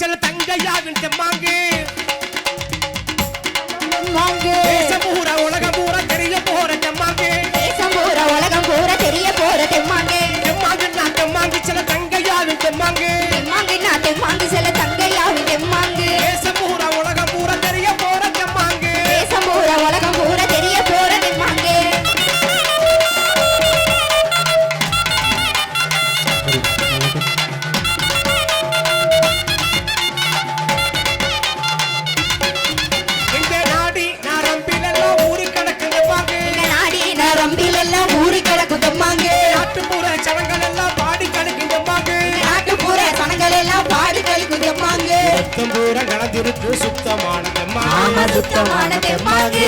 செல்ல தங்கையாவின் மாங்கே. தம்பூரம் கலந்திருக்கு சுத்தமான தெம்மா சுத்தமான தெம்மாக்கு.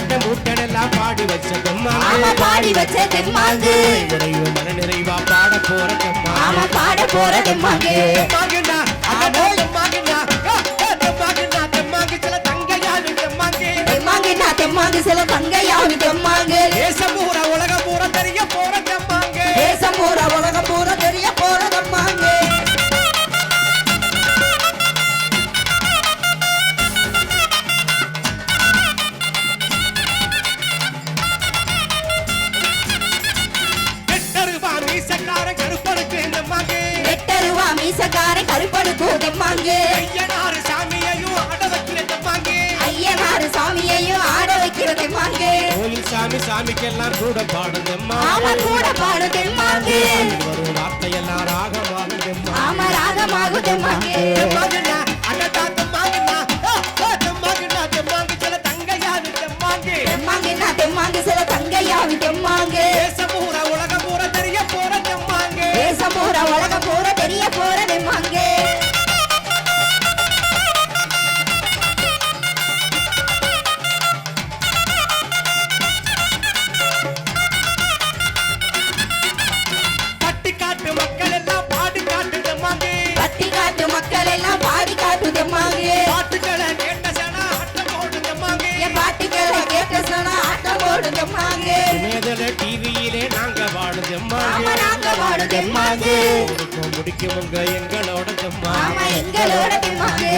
ஆட்டம் ஊட்டனெல்லாம் பாடி வச்ச தெம்மாங்கு பாடி வச்ச தெம்மாங்கு நிறைவு மன நிறைவா பாட போற தெம்மா பாட போற தெம்மாங்கு தங்கையாவி தெம்மாங்கு தெம்மாங்குடா சில தங்கையாவி தெம்மாங்கு மீசக்காரன் கருப்படுக்கும் தெம்மாங்கு ஐயனாறு சாமியையும் ஆட வைக்கிற தெம்மாங்கு ஐயனாறு சாமியையும் ஆட வைக்கிற தெம்மாங்கு கோயில் சாமி சாமிக்கெல்லாம் கூட பாடும் தெம்மா. ஆமா கூட பாடும் தெம்மாங்கு வரும் வார்த்தையெல்லாம் ஆமா ராகமாகும் தெம்மாங்கு ராமராங்கமாடு தெம்மாங்கு முடிக்கும் எங்களோட தெம்மா எங்களோட தெம்மாங்கு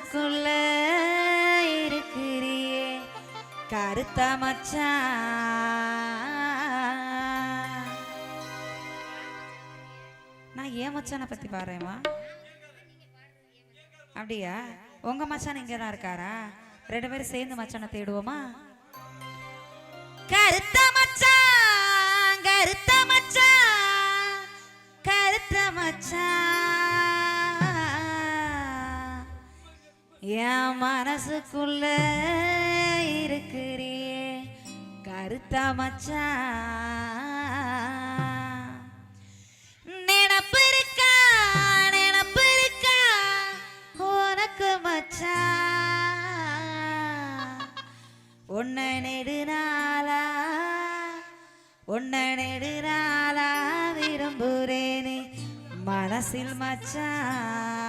மனசுக்குள்ள இருக்கிறியே. கருத்த மச்சான் நான் ஏன் மச்சானை பத்தி பாடுறேம்மா? அப்படியா? உங்க மச்சான் இங்க தான் இருக்காரா? ரெண்டு பேரும் சேர்ந்து மச்சானை தேடுவோமா? கருத்த மச்சான் கருத்த மச்சான் கருத்த மச்சான் என் மனசுக்குள்ள இருக்கிறே கருத்தா மச்சா. நினப்பு இருக்கா? நினப்பு இருக்கா? உனக்கு மச்சான் உன்னை நெடுநாளா உன்னை நெடுநாளா விரும்புறேனே மனசில் மச்சான்